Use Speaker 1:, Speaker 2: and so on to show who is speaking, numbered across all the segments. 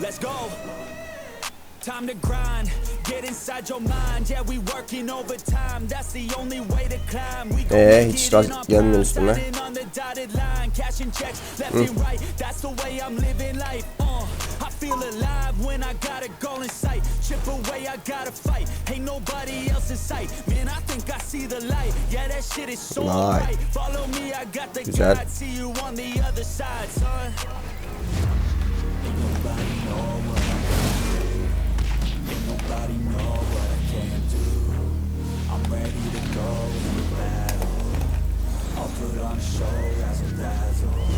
Speaker 1: Let's go. Time to grind, get inside your mind. Yeah, we working overtime. That's the only way to climb. We
Speaker 2: Ee, hiç rast
Speaker 1: in our
Speaker 2: gelmiyor
Speaker 1: prime.
Speaker 2: üstüme.
Speaker 1: Standing feel alive when I got a goal in sight. Chip away, I gotta fight. Ain't nobody else in sight. Man, I think I see the light. Yeah, that shit is so
Speaker 2: Vay.
Speaker 1: alright. Follow me, I got the
Speaker 2: Güzel.
Speaker 1: guide. See you on the other side, son. Ain't nobody know what I can do. Ain't nobody know what I can do. I'm ready to go into battle. I'll put on a show, razzle dazzle.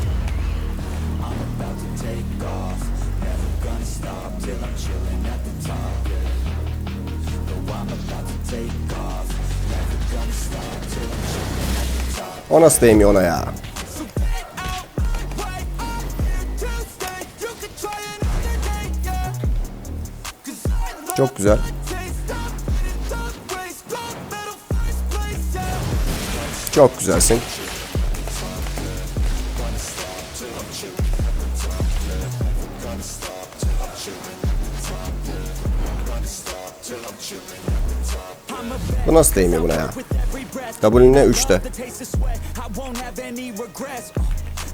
Speaker 2: O nasıl değmiyor ona ya? Çok güzel. Çok güzelsin. Bu nasıl değmiyor buna ya? W ne? 3'te.
Speaker 1: Uh,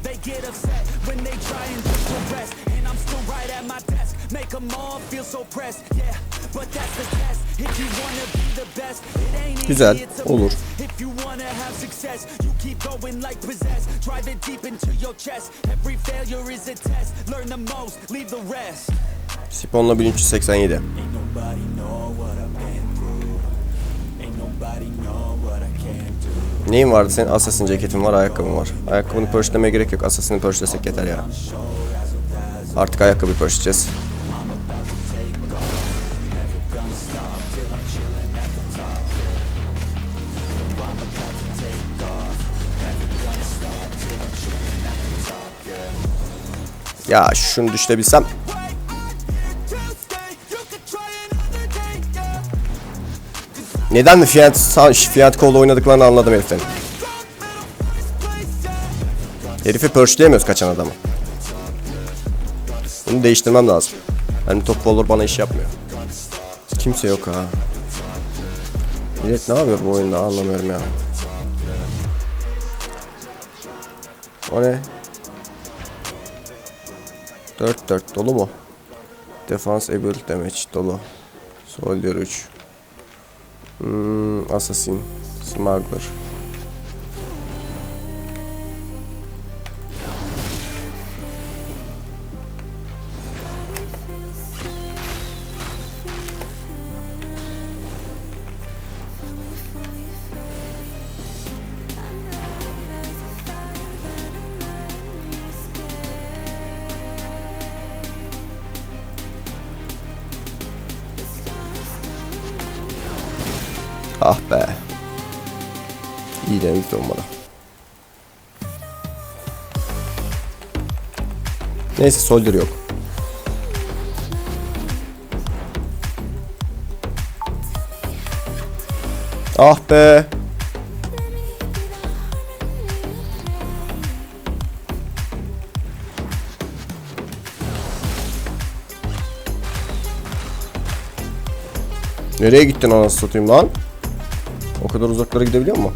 Speaker 1: They get upset when they try and rest. And I'm still right at my desk. Make them all feel so pressed. Yeah, but that's the test. If you wanna be the best, it ain't
Speaker 2: Güzel, olur.
Speaker 1: If you wanna have success, you keep going like possessed. Drive it deep into your chest. Every failure is a test. Learn the most, leave the rest.
Speaker 2: Sipon'la 1387. Neyin vardı senin? Assassin ceketin var, ayakkabın var. Ayakkabını pörşlemeye gerek yok. Assassin'i pörşlesek yeter ya. Artık ayakkabı pörşleyeceğiz. Ya şunu düşlebilsem. Neden Fiat, Fiat Cola oynadıklarını anladım heriflerin. Herifi pörşleyemiyoruz kaçan adamı. Bunu değiştirmem lazım. Benim top olur bana iş yapmıyor. Kimse yok ha. Millet ne yapıyor bu oyunda anlamıyorum ya. O ne? 4-4 dolu mu? Defense able damage dolu. Soldier 3. Hum, assassino. Smuggler. Ah be. İyi denedik de olmadı. Neyse soldier yok. Ah be. Nereye gittin anasını satayım lan? O kadar uzaklara gidebiliyor mu?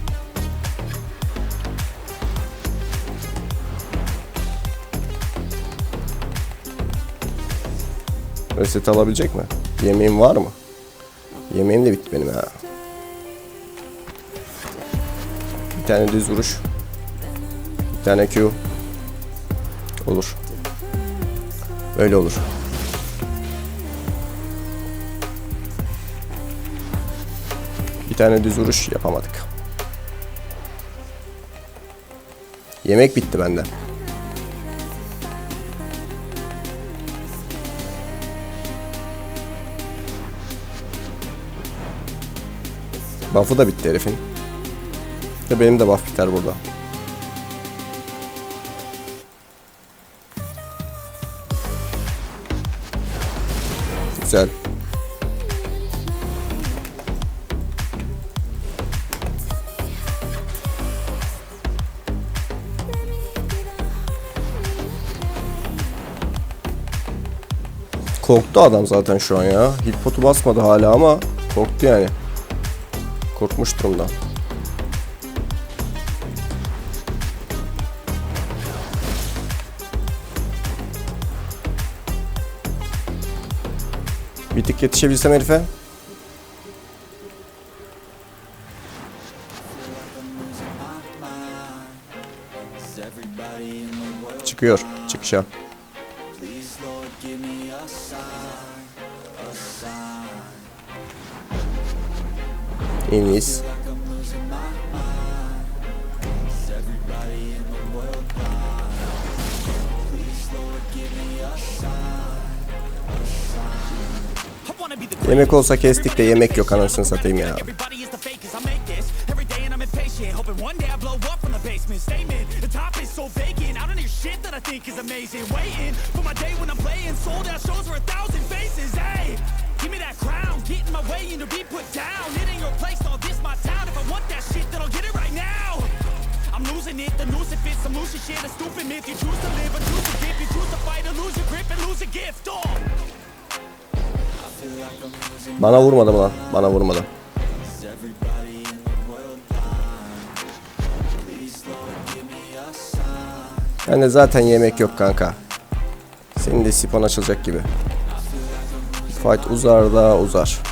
Speaker 2: Reset alabilecek mi? Yemeğim var mı? Yemeğim de bitti benim ha. Bir tane düz vuruş. Bir tane Q. Olur. Öyle olur. Tane düz vuruş yapamadık. Yemek bitti bende. Buff'ı da bitti herifin. Ve benim de buff biter burada. Güzel. Korktu adam zaten şu an ya. Hitpot'u basmadı hala ama korktu yani. Korkmuş durumda. Bir tık yetişebilsem herife. Çıkıyor çıkışa.
Speaker 1: The
Speaker 2: Yemek olsa kestik de yemek yok anasını satayım ya.
Speaker 1: Give me that crown, get in my way and to be put down. It ain't your place, all this my town. If I want that shit, then I'll get it right now. I'm losing it, the noose it fits, some loose shit, a stupid myth. You choose to live or choose to dip, you choose to fight or lose your grip and lose your gift. Oh.
Speaker 2: Bana vurmadı mı lan? Bana vurmadı. Yani zaten yemek yok kanka. Senin de sipan açılacak gibi. Fight uzar da uzar.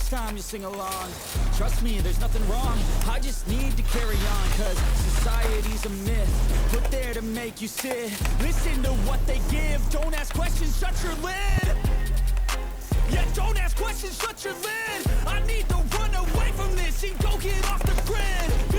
Speaker 1: Next time you sing along, trust me, there's nothing wrong. I just need to carry on, cause society's a myth. Put there to make you sit. Listen to what they give. Don't ask questions, shut your lid. Yeah, don't ask questions, shut your lid. I need to run away from this and go get off the grid.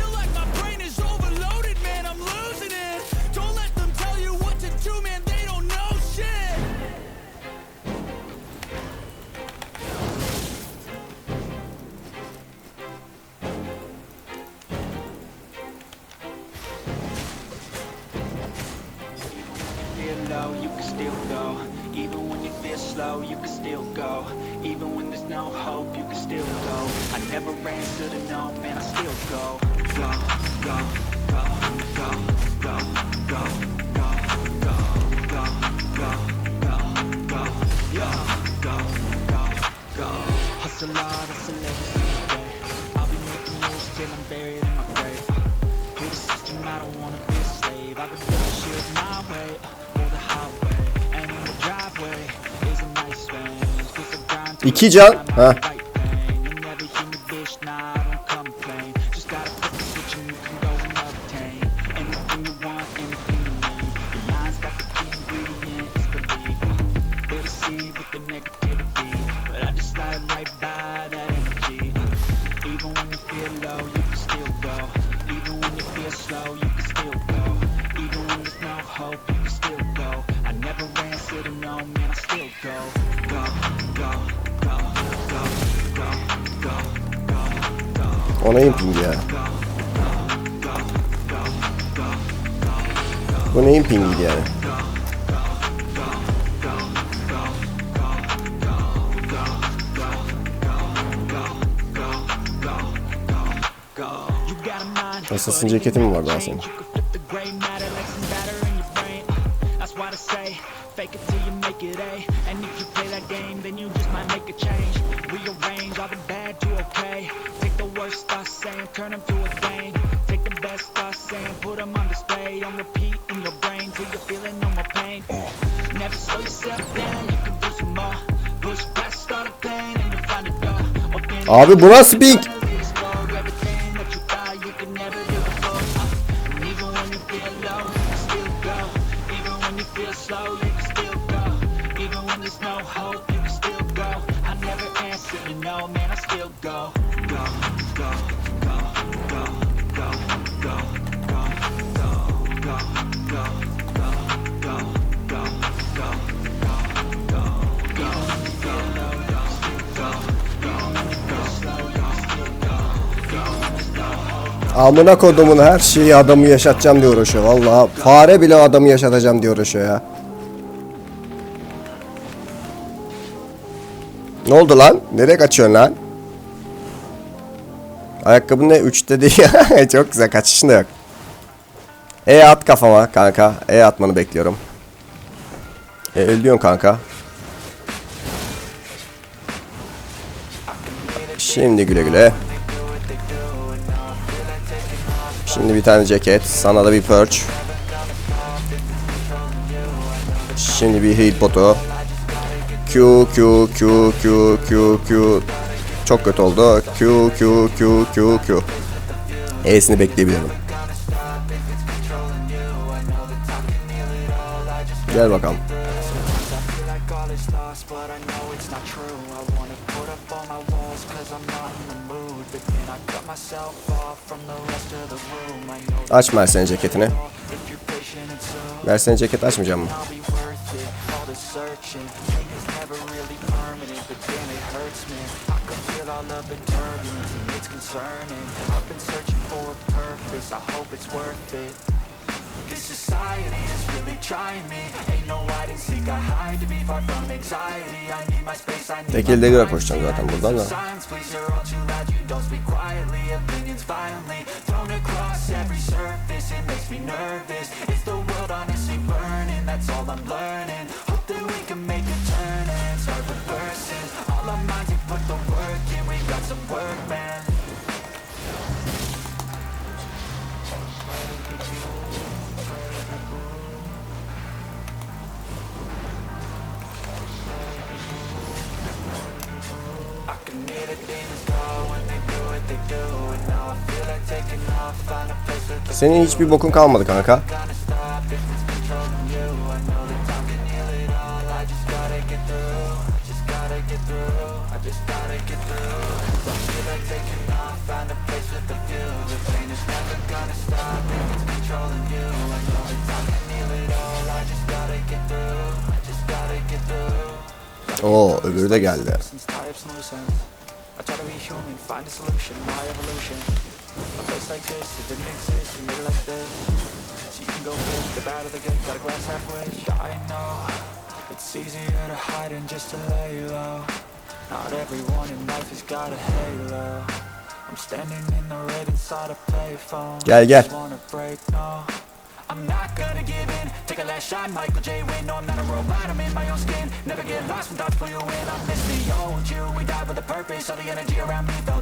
Speaker 3: Hustle every single day. I'll be making moves till I'm buried in my grave. Hear the system, I don't wanna be a slave. I've been doing shit my way, or the highway. And in the driveway is a nice range. 'Cause I grind till
Speaker 2: İki can. Ha.
Speaker 3: I right pain. You never hear me, bitch, nah, go, go, go, go, go, go, go, go.
Speaker 2: Ona imping ya. Bu ne impingiydi yani? Assassin ceketi mi var daha?
Speaker 3: You can flip the gray matter like some batter in your brain. That's why they say, fake it make it A. And if you play that game, then you just might make a change. Rearrange all the bad to okay. Take the worst thoughts saying, turn them to a thing. Take the
Speaker 1: best thoughts saying, put them on display, on repeat in your brain till you're feeling no more pain. Never slow yourself down, you can do some more. Push past all the pain and you'll find a door.
Speaker 2: Abi bu nasıl ping? Amına kodumun her şeyi adamı yaşatacağım diye uğraşıyor. Vallahi fare bile adamı yaşatacağım diye uğraşıyor ya. Ne oldu lan? Nereye kaçıyorsun lan? Ayakkabı ne? 3'te değil. Çok güzel. Kaçışında yok. E at kafama kanka. E atmanı bekliyorum. E ölüyorsun kanka. Şimdi güle güle. Şimdi bir tane ceket. Sana da bir perch. Şimdi bir heal potu. Q Q Q Q Q Q Çok kötü oldu. Q Q Q Q Q E'sini bekleyebilirim. Gel bakalım.
Speaker 1: Is lost, but I know it's not true. I wanna put up all my walls, cause I'm not in the mood. But then I cut myself off from the rest of the room. I know that
Speaker 2: Aç Mersen'in ceketini.
Speaker 1: if you're patient and soon,
Speaker 2: Mersen'in ceket açmayacağım mı?
Speaker 1: This society is really trying me. Ain't no hide and seek, I hide to be far from anxiety. I need my space, I need
Speaker 2: Tek
Speaker 1: my
Speaker 2: elde göre
Speaker 1: privacy.
Speaker 2: koşacağım zaten buradan da.
Speaker 1: Silence, please, you're all too loud, you don't speak quietly. Opinions violently thrown across every surface. It makes me nervous, is the world honestly burning? That's all I'm learning. Hope that we can make a turn and start reversing. All our minds, we put the work in, we got some work, man
Speaker 2: Senin hiçbir bokun kalmadı kanka. Oo öbürü de geldi.
Speaker 1: Lessons, tie up some loose ends. I try to be human, find a solution, my evolution. A place like this, it didn't exist, we made it like this. So you can go good, the bad or the good, got a glass halfway. I know, it's easier to hide than just to lay low. Not everyone in life has got a halo. I'm standing in the red inside a payphone.
Speaker 2: Gel, gel.
Speaker 1: Just wanna break, no. I'm not gonna give in Take a last shot, Michael J. Win No, I'm not a robot, I'm in my own skin Never get lost when thoughts pull you in I miss the old you We died with a purpose All the energy around me felt